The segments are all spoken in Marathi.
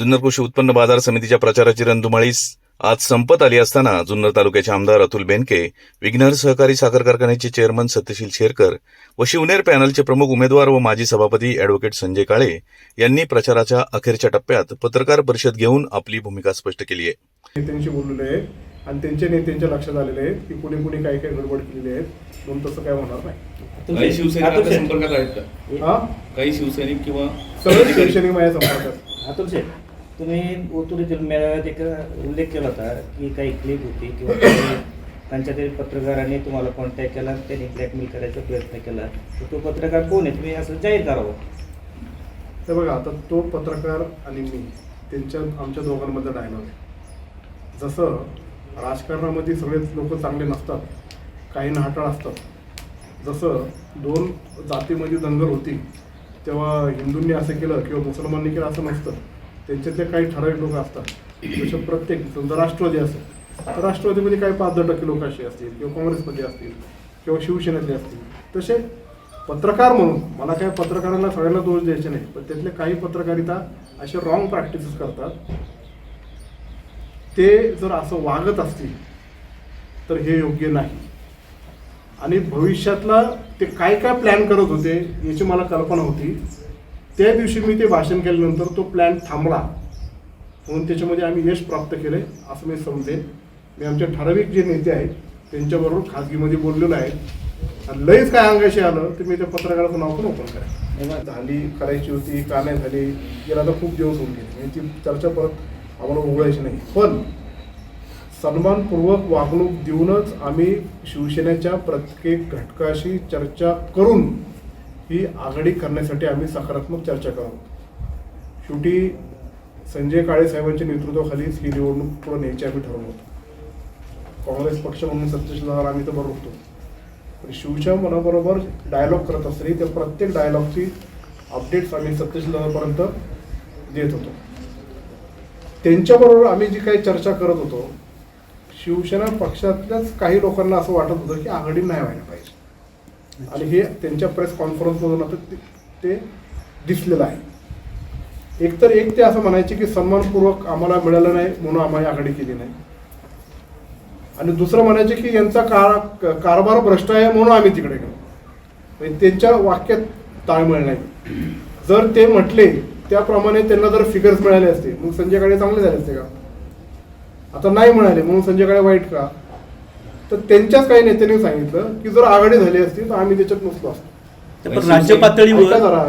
जुन्नर कृषी उत्पन्न बाजार समितीच्या प्रचाराची रणधुमाळीस आज संपत आली असताना जुन्नर तालुक्याचे आमदार अतुल बेनके विघ्नर सहकारी साखर कारखान्याचे चेअरमन सत्यशील शेरकर व शिवनेर पॅनलचे प्रमुख उमेदवार व माजी सभापती अॅडव्होकेट संजय काळे यांनी प्रचाराच्या अखेरच्या टप्प्यात पत्रकार परिषद घेऊन आपली भूमिका स्पष्ट केली आहे. नेत्यांशी बोललेले आणि त्यांच्या नेत्यांच्या लक्षात आलेले आहेत की कोणी कोणी काही काही गडबड केलेली आहेत म्हणून तसं काय होणार नाही. काही शिवसैनिक. संपर्कात आहेत का? हा? काही शिवसैनिक किंवा सगळे शैक्षणिक माझ्या संपर्कात अतुल शेठ तुम्ही ओतुरीतील मेळाव्यात एक उल्लेख केला होता की काही क्लिप होती किंवा काही त्यांच्या तरी पत्रकारांनी तुम्हाला कॉन्टॅक्ट केला त्यांनी ब्लॅकमेल करायचा प्रयत्न केला. तर तो पत्रकार कोण आहे? तुम्ही असं जाहीर करावं हो. तर बघा आता तो पत्रकार आणि मी त्यांच्या आमच्या दोघांमध्ये डायलॉग आहे. जसं राजकारणामध्ये सगळेच लोक चांगले नसतात काही नाहटाळ असतात. जसं दोन जातीमध्ये दंगल होती तेव्हा हिंदूंनी असं केलं किंवा मुसलमाननी केलं असं नसतं. त्यांच्यातले काही ठराविक लोक असतात. जसे प्रत्येक समजा राष्ट्रवादी असेल तर राष्ट्रवादीमध्ये काही पाच दहा टक्के लोक असे असतील किंवा काँग्रेसमध्ये असतील किंवा शिवसेनेतले असतील. तसे पत्रकार म्हणून मला काय पत्रकारांना सगळ्यांना दोष द्यायचे नाही पण त्यातले काही पत्रकारिता असे रॉंग प्रॅक्टिसेस करतात. ते जर असं वागत असतील तर हे योग्य नाही. आणि भविष्यातला ते काय काय प्लॅन करत होते याची मला कल्पना होती. त्या दिवशी मी ते भाषण केल्यानंतर तो प्लॅन थांबला. म्हणून त्याच्यामध्ये आम्ही यश प्राप्त केले असं मी समजेन. मी आमच्या ठराविक जे नेते आहेत त्यांच्याबरोबर खाजगीमध्ये बोललेलो आहे. आणि लईच काय अंगाशी आलं तर मी त्या पत्रकाराचं नाव पण ओपन करेन. झाली करायची होती का नाही झाली गेला तर खूप दिवस होऊन गेले. याची चर्चा परत आम्हाला उघडायची नाही. पण सन्मानपूर्वक वागणूक देऊनच आम्ही शिवसेनेच्या प्रत्येक घटकाशी चर्चा करून ही आघाडी करण्यासाठी आम्ही सकारात्मक चर्चा करतो शेवटी संजय काळे साहेबांच्या नेतृत्वाखालीच ही निवडणूक पुढे न्यायची आम्ही ठरवलं होतं. काँग्रेस पक्ष म्हणून सत्यशील जाणार आम्ही तर बरोबर होतो. पण शिवच्या मनाबरोबर डायलॉग करत असताना त्या प्रत्येक डायलॉगची अपडेट्स आम्ही सत्यशील दादापर्यंत देत होतो. त्यांच्याबरोबर आम्ही जी काही चर्चा करत होतो शिवसेना पक्षातल्याच काही लोकांना असं वाटत होतं की आघाडी नाही व्हायला पाहिजे. आणि हे त्यांच्या प्रेस कॉन्फरन्समधून आता ते- ते दिसलेलं आहे. एकतर एक ते असं म्हणायचे की सन्मानपूर्वक आम्हाला मिळालं नाही म्हणून आम्हाला आघाडी केली नाही. आणि दुसरं म्हणायचे की यांचा कार कारभार भ्रष्ट आहे म्हणून आम्ही तिकडे गेलो. म्हणजे त्यांच्या वाक्यात ताळमेळ नाही. जर ते म्हटले त्याप्रमाणे त्यांना जर फिगर्स मिळाले असते मग संजय काळे चांगले झाले असते का? आता नाही मिळाले म्हणून संजय काळे वाईट का? तर त्यांच्याच काही नेत्यांनी सांगितलं की जर आघाडी झाली असती तर आम्ही त्याच्यात नसलो असतो. राज्य पातळीवर जरा.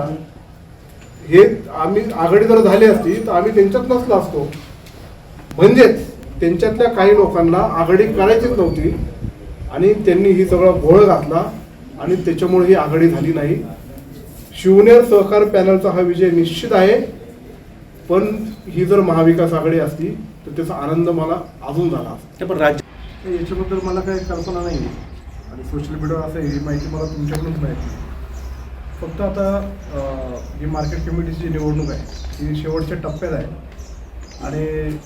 हे आम्ही आघाडी जर झाली असती तर आम्ही त्यांच्यात नसलो असतो. म्हणजेच त्यांच्यातल्या काही लोकांना आघाडी करायचीच नव्हती आणि त्यांनी ही सगळा घोळ घातला आणि त्याच्यामुळे ही आघाडी झाली नाही. शिवनेर सहकार पॅनलचा हा विजय निश्चित आहे. पण ही जर महाविकास आघाडी असती तर त्याचा आनंद मला अजून झाला असता. पण राज्य याच्याबद्दल मला काही कल्पना नाही आणि सोशल मीडियावर असं ही माहिती मला तुमच्याकडूनच माहिती फक्त आता जी ही मार्केट कमिटीची जी निवडणूक आहे. ही शेवटच्या टप्प्यात आहे. आणि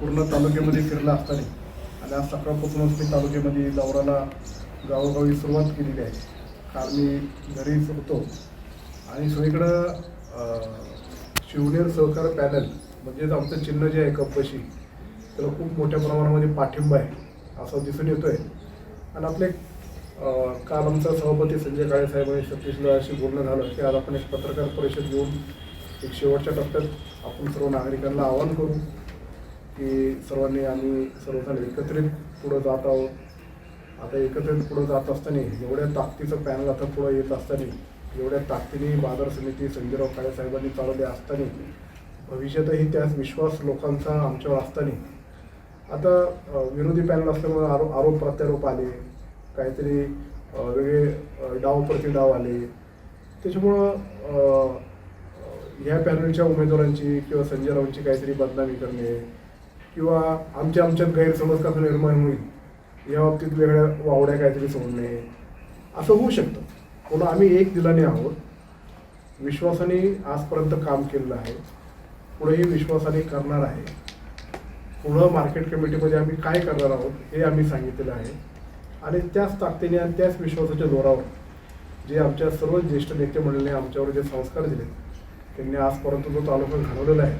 पूर्ण तालुक्यामध्ये फिरला असताना आणि आज सकाळपासूनच मी तालुक्यामध्ये दौऱ्याला गावोगावी सुरुवात केलेली आहे. काल मी घरीच होतो. आणि सगळीकडं शिवनेर सहकार पॅनल म्हणजेच आमचं चिन्ह जे आहे कपशी त्याला खूप मोठ्या प्रमाणामध्ये पाठिंबा आहे असं दिसून येतो आहे आणि आपले काल आमचा सभापती संजय काळे साहेब आणि सतीशला अशी बोलणं झालं की आज आपण एक पत्रकार परिषद घेऊन एक शेवटच्या टप्प्यात आपण सर्व नागरिकांना आवाहन करू की सर्वांनी आम्ही सर्वजण एकत्रित पुढं जात आहोत. आता एकत्रित पुढं जात असताना एवढ्या ताकदीचं पॅनल आता पुढं येत असताना एवढ्या ताकदीने बाजार समिती संजयराव काळे साहेबांनी चालवली असताना भविष्यातही त्याच विश्वास लोकांचा आमच्यावर असताना आता विरोधी पॅनल असल्यामुळे आरो आरोप प्रत्यारोप आले काहीतरी वेगळे डाव प्रतिडाव आले. त्याच्यामुळं ह्या पॅनलच्या उमेदवारांची किंवा संजय राऊंची काहीतरी बदनामी करणे किंवा आमच्या आमच्यात गैरसमज कसा निर्माण होईल या बाबतीत वेगळ्या वावड्या काहीतरी सोडणे असं होऊ शकतं. म्हणून आम्ही एक दिलाने आहोत. विश्वासाने आजपर्यंत काम केलेलं आहे. पुढेही विश्वासाने करणार आहे. पुढं मार्केट कमिटीमध्ये आम्ही काय करणार आहोत हे आम्ही सांगितलेलं आहे. आणि त्याच ताकदीने आणि त्याच विश्वासाच्या जोरावर जे आमच्या सर्व ज्येष्ठ नेते मंडळीने आमच्यावर जे संस्कार दिले त्यांनी आजपर्यंत जो तालुका घडवलेला आहे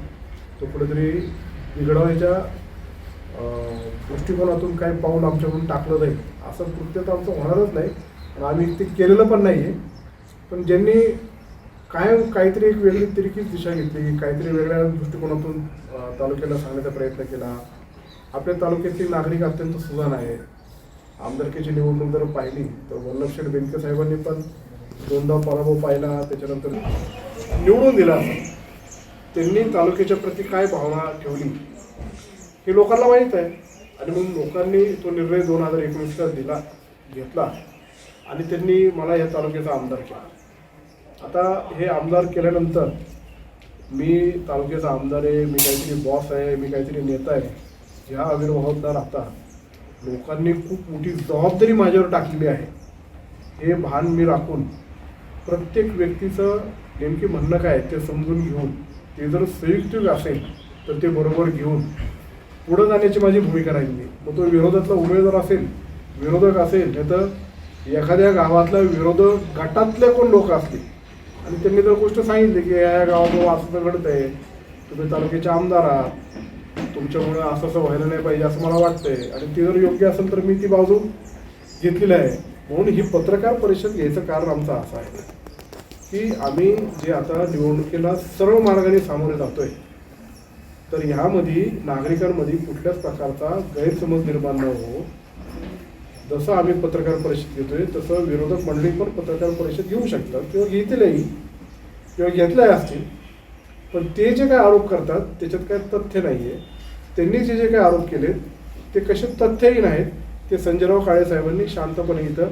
तो कुठेतरी बिघडवण्याच्या दृष्टिकोनातून काही पाऊल आमच्याकडून टाकलं जाईल असं कृत्य तर आमचं होणारच नाही. आणि आम्ही ते केलेलं पण नाही आहे पण ज्यांनी कायम काहीतरी एक वेगळी तिरकीच दिशा घेतली काहीतरी वेगळ्या दृष्टिकोनातून तालुक्याला सांगण्याचा प्रयत्न केला. आपल्या तालुक्यातील नागरिक अत्यंत सुजाण आहे आमदारकीची निवडणूक जर पाहिली तर वल्लभशेठ बेनके साहेबांनी पण दोनदा पराभव पाहिला त्याच्यानंतर निवडून दिला. त्यांनी तालुक्याच्या प्रती काय भावना ठेवली हे लोकांना माहीत आहे. आणि मग लोकांनी तो निर्णय दोन हजार एकोणीसला दिला घेतला. आणि त्यांनी मला या तालुक्याचा आमदार केला. आता हे आमदार केल्यानंतर मी तालुक्याचा आमदार आहे मी काहीतरी बॉस आहे मी काहीतरी नेता आहे ह्या आविर्भावात न राहता लोकांनी खूप मोठी जबाबदारी माझ्यावर टाकलेली आहे. हे भान मी राखून प्रत्येक व्यक्तीचं नेमकी म्हणणं काय ते समजून घेऊन ते जर संयुक्तिक असेल तर ते बरोबर घेऊन पुढं जाण्याची माझी भूमिका राहिली मग तो विरोधातला उमेदवार असेल विरोधक असेल नाही तर एखाद्या गावातल्या विरोधक गटातले कोण लोक असतील आणि त्यांनी जर गोष्ट सांगितली की या या असं तर घडत आहे तुम्ही तालुक्याचे आमदार आहात. तुमच्यामुळे असं असं व्हायला नाही पाहिजे असं मला वाटतंय. आणि ती जर योग्य असेल तर मी ती बाजू घेतलेली आहे. म्हणून ही पत्रकार परिषद घ्यायचं कारण आमचं असं आहे की आम्ही जे आता निवडणुकीला सरळ मार्गाने सामोरे जातोय तर ह्यामध्ये नागरिकांमध्ये कुठल्याच प्रकारचा गैरसमज निर्माण न हो जसं आम्ही पत्रकार परिषद घेतोय तसं विरोधक मंडळी पण पत्रकार परिषद घेऊ शकतात किंवा घेतीलही. किंवा घेतल्या असतील. पण ते जे काय आरोप करतात त्याच्यात काय तथ्य नाही आहे त्यांनी जे जे काय आरोप केले ते कसे तथ्यही नाहीत ते संजयराव काळे साहेबांनी शांतपणे इथं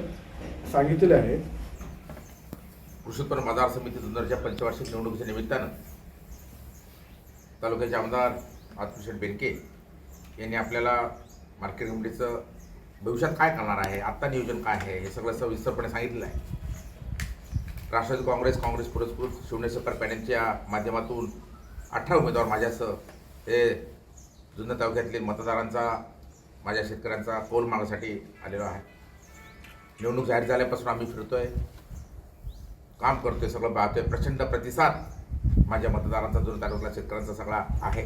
सांगितलेले आहे कृषी उत्पन्न बाजार समिती जुन्नरच्या पंचवार्षिक निवडणुकीच्या निमित्तानं तालुक्याचे आमदार आत्मशेठ बेनके यांनी आपल्याला मार्केट कमिटीचं भविष्यात काय करणार आहे? आत्ता नियोजन काय आहे? हे सगळं सविस्तरपणे सांगितलेलं आहे. राष्ट्रवादी काँग्रेस काँग्रेस पुरस्कृत शिवने सहकार पॅनलच्या माध्यमातून अठरा उमेदवार माझ्यासह हे जुन्नर तालुक्यातील मतदारांचा माझ्या शेतकऱ्यांचा कौल मागण्यासाठी आलेलो आहे. निवडणूक जाहीर झाल्यापासून आम्ही फिरतो आहे काम करतोय सगळं पाहतोय. प्रचंड प्रतिसाद माझ्या मतदारांचा जुन्नर तालुक्यातला शेतकऱ्यांचा सगळा आहे.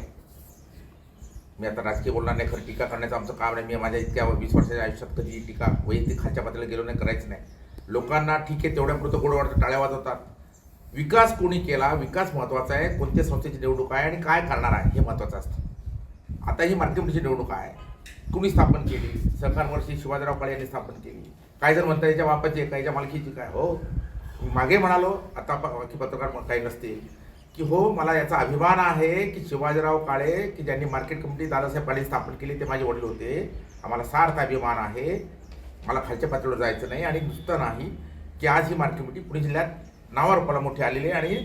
मी आता राजकीय बोलणार नाही खरं टीका करण्याचं आमचं काम नाही. मी माझ्या इतक्या वीस वर्षाच्या आयुष्यात कधी टीका वैयक्तिक खालच्या पातळीला गेलो नाही करायचं नाही. लोकांना ठीक आहे तेवढ्यापुरतं गोड वाटतं टाळ्या वाजवतात. विकास कोणी केला विकास महत्त्वाचा आहे कोणत्या संस्थेची निवडणूक आहे आणि काय करणार आहे हे महत्त्वाचं असतं. आता ही मार्केटची निवडणूक आहे कुणी स्थापन केली? सहकार शिवाजीराव काळे यांनी स्थापन केली. काय जर म्हणता याच्या बापाची आहे काहीच्या मालकीची काय? हो. मागे म्हणालो आता बाकी पत्रकार काही नसतील. की हो मला याचा अभिमान आहे की शिवाजीराव काळे की ज्यांनी मार्केट कंपनी दादासाहेब काळे स्थापन केली ते माझे वडील होते. आम्हाला सार्थ अभिमान आहे. मला खालच्या पातळीवर जायचं नाही आणि नुसतं नाही की आज ही मार्केट कमिटी पुणे जिल्ह्यात नावारूपाला मोठी आलेली आहे आणि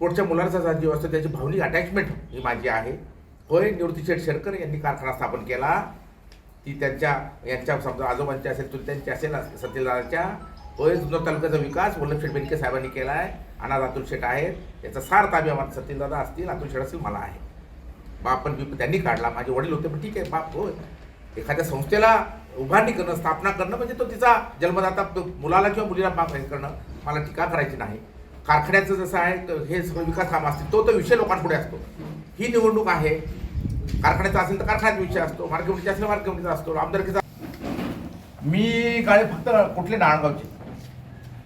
पुढच्या मुलांचा जीव असतो त्याची भावनिक अटॅचमेंट ही माझी आहे. होय निवृत्ती शेठ शेरकर यांनी कारखाना स्थापन केला. ती त्यांच्या यांच्या समजा आजोबांची असेल चुलत्यांची असेल सत्यदाच्या होय जुन्नर तालुक्याचा विकास वल्लभशेठ बेनके साहेबांनी केला आहे. अनाथ अतुल शेठ आहेत. याचा सार्थ अभिमान सतीनदादा असतील अतुल शेठ असतील मला आहे. बाप पण बिप त्यांनी काढला. माझे वडील होते पण ठीक आहे बाप होय. एखाद्या संस्थेला उभारणी करणं स्थापना करणं म्हणजे तो तिचा जन्मदाता तो मुलाला किंवा मुलीला बाप हे करणं मला टीका करायची नाही. कारखान्याचं जसं आहे तर हे सगळं विकास काम असतील तो तो विषय लोकांपुढे असतो. ही निवडणूक आहे. कारखान्याचा असेल तर कारखान्याचा विषय असतो. मार्केटचा असेल मार्केटचा असतो. आमदारकीचा मी काळे फक्त कुठले नाळगावचे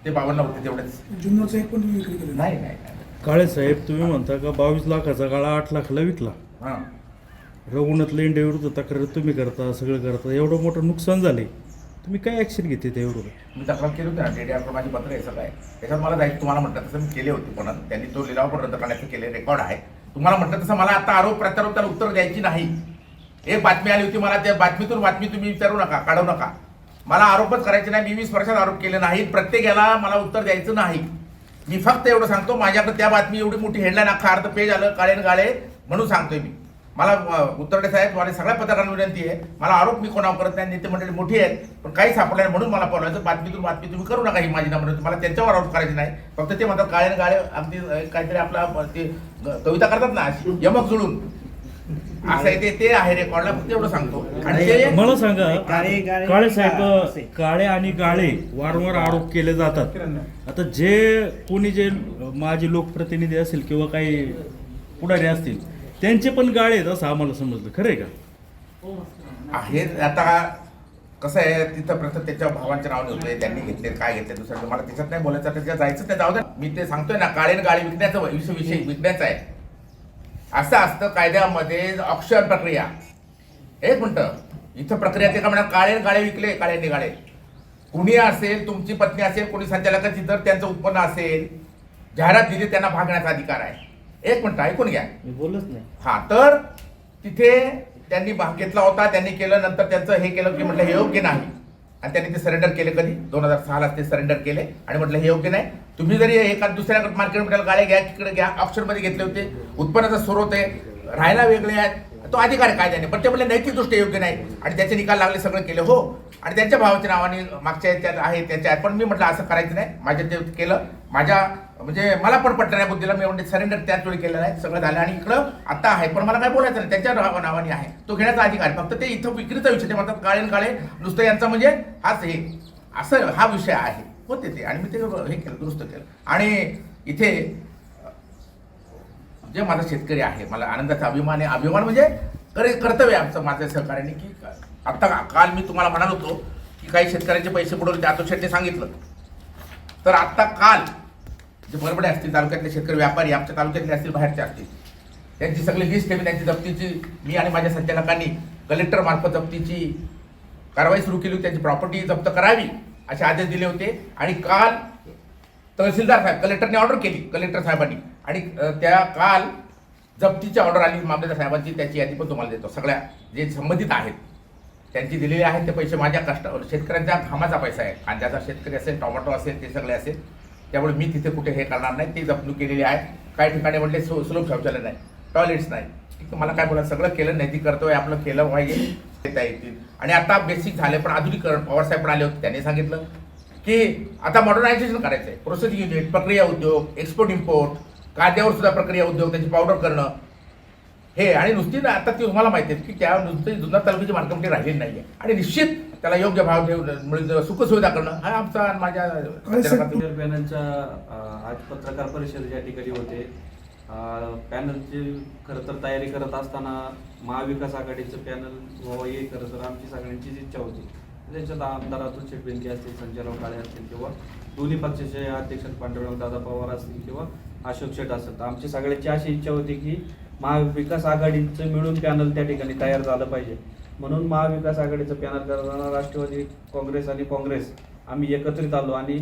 ते बावन्न होते तेवढेच. जुन्नरचं एक पण तुम्ही विक्री केलं नाही नाही नाही. काळे साहेब तुम्ही म्हणता का बावीस लाखाचा गाळा आठ लाखाला विकला? हां. रघुनाथ लेंडे विरुद्ध तक्रार तुम्ही करता सगळं करता एवढं मोठं नुकसान झाले. तुम्ही काय ऍक्शन घेते त्याविरुद्ध? मी तक्रार केली होती ना डेडियाकडे माझी पत्र आहे सगळं. आहे त्याच्यात मला जायचं तुम्हाला म्हटलं तसं मी केले होते पण त्यांनी तो लिलाव पण रद्द करण्याचं केले रेकॉर्ड आहे. तुम्हाला म्हटलं तसं मला आता आरोप प्रत्यारोप त्याला उत्तर द्यायची नाही. एक बातमी आली होती मला त्या बातमीतून बातमी तुम्ही विचारू नका काढू नका. मला आरोपच करायचे नाही. मी वीस वर्षात आरोप केले नाहीत. प्रत्येक याला मला उत्तर द्यायचं नाही. मी फक्त एवढं सांगतो माझ्याकडे त्या बातमी एवढी मोठी हेडलाईन अख्खा अर्ध पेज आलं काळेन गाळे म्हणून सांगतोय मी. मला उत्तर उत्तरडे साहेब माझ्या सगळ्या पत्रकारांना विनंती आहे. मला आरोप मी कोणावर करत नाही नेते मंडळी मोठी आहेत पण काही सापडलं नाही म्हणून मला बोलायचं. बातमीतून बातमी तुम्ही करू नका ही माझी नम्र मला त्यांच्यावर आरोप करायचे नाही. फक्त ते म्हणतात काळेन गाळे अगदी काहीतरी आपला ते कविता करतात ना अशी यमक जुळून. असं आहे ते ते आहे रेकॉर्डला फक्त एवढं सांगतो. आणि ते मला सांगा काळे- गाळे- काळे असे. साहेब काळे आणि गाळे वारंवार आरोप केले जातात. आता जे कोणी जे माझे लोकप्रतिनिधी असतील किंवा काही पुढारी असतील त्यांचे पण गाळे आहेत असं आम्हाला समजलं. खरं आहे का? आहे. आता कसं आहे तिथं प्रथम त्याच्या भावांच्या नावाने होते त्यांनी घेतले काय घेतले दुसरं मला त्याच्यात नाही बोलायचं त्याच्यात जायचं ते जाऊ दे. मी ते सांगतोय ना काळे गाळी विकण्याचा विषय विषय विकण्याचा आहे. असं असतं कायद्यामध्ये ऑप्शन प्रक्रिया. एक मिनिट. इथं प्रक्रिया ते का म्हणा काळे गाळे विकले काळे गाळे कुणी असेल तुमची पत्नी असेल कोणी संचालकाची जर त्यांचं उत्पन्न असेल जाहिरात दिली त्यांना भागण्याचा अधिकार आहे. एक मिनिट ऐकून घ्या. मी बोललोच नाही. हा तर तिथे त्यांनी भाग घेतला होता त्यांनी केलं नंतर त्यांचं हे केलं की म्हटलं हे योग्य नाही. आणि त्यांनी ते सरेंडर केले कधी? दोन हजार सहाला ते सरेंडर केले आणि म्हटलं हे योग्य नाही. तुम्ही जरी एका दुसऱ्या मार्केटमध्ये गाड्या घ्या तिकडे घ्या ऑप्शनमध्ये घेतले होते उत्पन्नाचा स्रोत आहे राहायला वेगळे आहेत तो अधिकार आहे कायद्याने पण ते म्हणजे नैतिक दृष्ट्या योग्य नाही. आणि त्याचे निकाल लागले सगळं केलं हो. आणि त्यांच्या भावाच्या नावाने मागच्या याच्यात आहे त्याच्या आहेत पण मी म्हटलं असं करायचं नाही. माझ्या ते केलं. माझ्या म्हणजे मला पण पटलं नाही बुद्धीला मी म्हणजे सरेंडर त्याच वेळी केलेलं आहे सगळं झालं. आणि इकडं आता आहे पण मला काय बोलायचं नाही त्यांच्या नावाने आहे. तो घेण्याचा अधिकार आहे. फक्त ते इथं विक्रीचा विषय ते म्हणतात काळे काळे नुसतं यांचा म्हणजे हाच हे. असं हा विषय आहे. होते ते. आणि मी ते हे केलं दुरुस्त केलं. आणि इथे जे माझा शेतकरी आहे मला आनंदाचा अभिमान आहे. अभिमान म्हणजे करे कर्तव्य आमचं माझ्या सहकार्याने की आत्ता काल मी तुम्हाला म्हणालो होतो की काही शेतकऱ्यांचे पैसे बुडवले ते आतोष शेट्टी सांगितलं. तर आत्ता काल जे बरबडे असतील तालुक्यातले शेतकरी व्यापारी आमच्या तालुक्यातले असतील बाहेरचे असतील त्यांची सगळी लिस्ट ठेवी त्यांची जप्तीची मी आणि माझ्या संचालकांनी कलेक्टर मार्फत जप्तीची कारवाई सुरू केली त्यांची प्रॉपर्टी जप्त करावी. असे आदेश दिले होते. आणि काल तहसीलदार साहेब कलेक्टरने ऑर्डर केली कलेक्टर साहेबांनी. आणि त्या काल जप्तीची ऑर्डर आली मामलेदार साहेबांची त्याची यादी पण तुम्हाला देतो. सगळ्या जे संबंधित आहेत त्यांची दिलेले आहेत ते पैसे माझ्या कष्ट शेतकऱ्यांच्या घामाचा पैसा आहे. कांद्याचा शेतकरी असेल टोमॅटो असेल ते सगळे असेल त्यामुळे मी तिथे कुठे हे करणार नाही. ते जपणूक केलेली आहे. काही ठिकाणी म्हटले सु सुलभ शौचालय नाही टॉयलेट्स नाही. मला काय बोला सगळं केलं नैतिक कर्तव्य आपलं केलं पाहिजे. देता येतील. आणि आता बेसिक झाले पण आधुनिकरण पवारसाहेब पण आले होते त्यांनी सांगितलं की आता मॉडर्नायझेशन करायचं आहे प्रोसेसिंग युनिट प्रक्रिया उद्योग एक्सपोर्ट इम्पोर्ट कांद्यावर सुद्धा प्रक्रिया उद्योग त्याची पावडर करणं. हे आणि नुसती ना आता ती तुम्हाला माहिती आहे की त्या नुसती जुन्नर तालुक्याची मार्केट राहिलेली नाही आहे आणि निश्चित त्याला योग्य भाव मिळून सुखसुविधा करणं हा आमचा माझ्या आज पत्रकार परिषद या ठिकाणी होते पॅनलची खरं तर तयारी करत असताना महाविकास आघाडीचं पॅनल व्हावं हे खरं तर आमची सगळ्यांचीच इच्छा होती. त्याच्यात आमदार अतुल शेटबेंके असतील संजयराव काळे असतील किंवा दोन्ही पक्षाचे अध्यक्ष पांडुरंग दादा पवार असतील किंवा अशोक शेट असतील तर आमची सगळ्यांची अशी इच्छा होती की महाविकास आघाडीचं मिळून पॅनल त्या ठिकाणी तयार झालं पाहिजे. म्हणून महाविकास आघाडीचं पॅनल करताना राष्ट्रवादी काँग्रेस आणि काँग्रेस आम्ही एकत्रित आलो आणि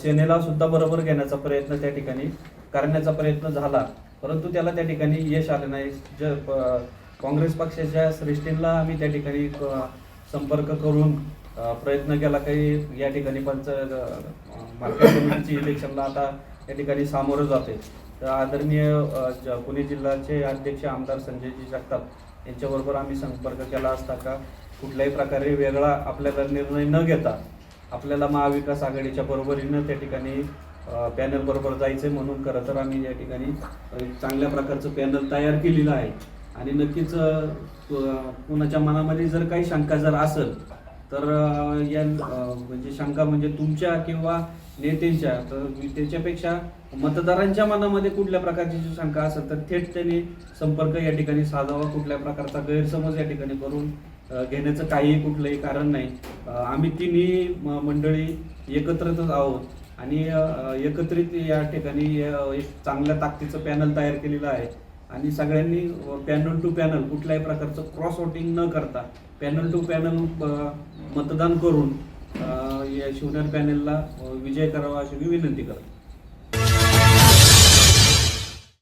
सेनेला सुद्धा बरोबर घेण्याचा प्रयत्न त्या ठिकाणी करण्याचा प्रयत्न झाला. परंतु त्याला त्या ठिकाणी यश आलं नाही. ज प- काँग्रेस पक्षाच्या श्रेष्ठींना आम्ही त्या ठिकाणी संपर्क करून प्रयत्न केला काही या ठिकाणी पंच मार्केट कमिटीची इलेक्शनला आता या ठिकाणी सामोरं जाते. तर आदरणीय पुणे जिल्ह्याचे अध्यक्ष आमदार संजयजी जगताप यांच्याबरोबर आम्ही संपर्क केला असता का कुठल्याही प्रकारे वेगळा आपल्याला निर्णय न घेता आपल्याला महाविकास आघाडीच्या बरोबरीनं त्या ठिकाणी पॅनल बरोबर जायचं म्हणून खरं तर आम्ही या ठिकाणी चांगल्या प्रकारचं पॅनल तयार केलेलं आहे. आणि नक्कीच कोणाच्या कुणाच्या मनामध्ये जर काही शंका जर असेल तर या म्हणजे शंका म्हणजे तुमच्या किंवा नेत्यांच्या तर त्याच्यापेक्षा मतदारांच्या मनामध्ये कुठल्या प्रकारची जी शंका असेल तर थेट त्यांनी संपर्क या ठिकाणी साधावा कुठल्या प्रकारचा गैरसमज या ठिकाणी करून घेण्याचं काहीही कुठलंही कारण नाही. आम्ही तिन्ही म- मंडळी एकत्रच आहोत. आणि एकत्रित या ठिकाणी एक चांगल्या ताकदीचं पॅनल तयार केलेलं आहे. आणि सगळ्यांनी पॅनल टू पॅनल कुठल्याही प्रकारचं क्रॉस वोटिंग न करता पॅनल टू पॅनल मतदान करून या शिवनेर पॅनलला विजय करावा अशी मी विनंती करतो.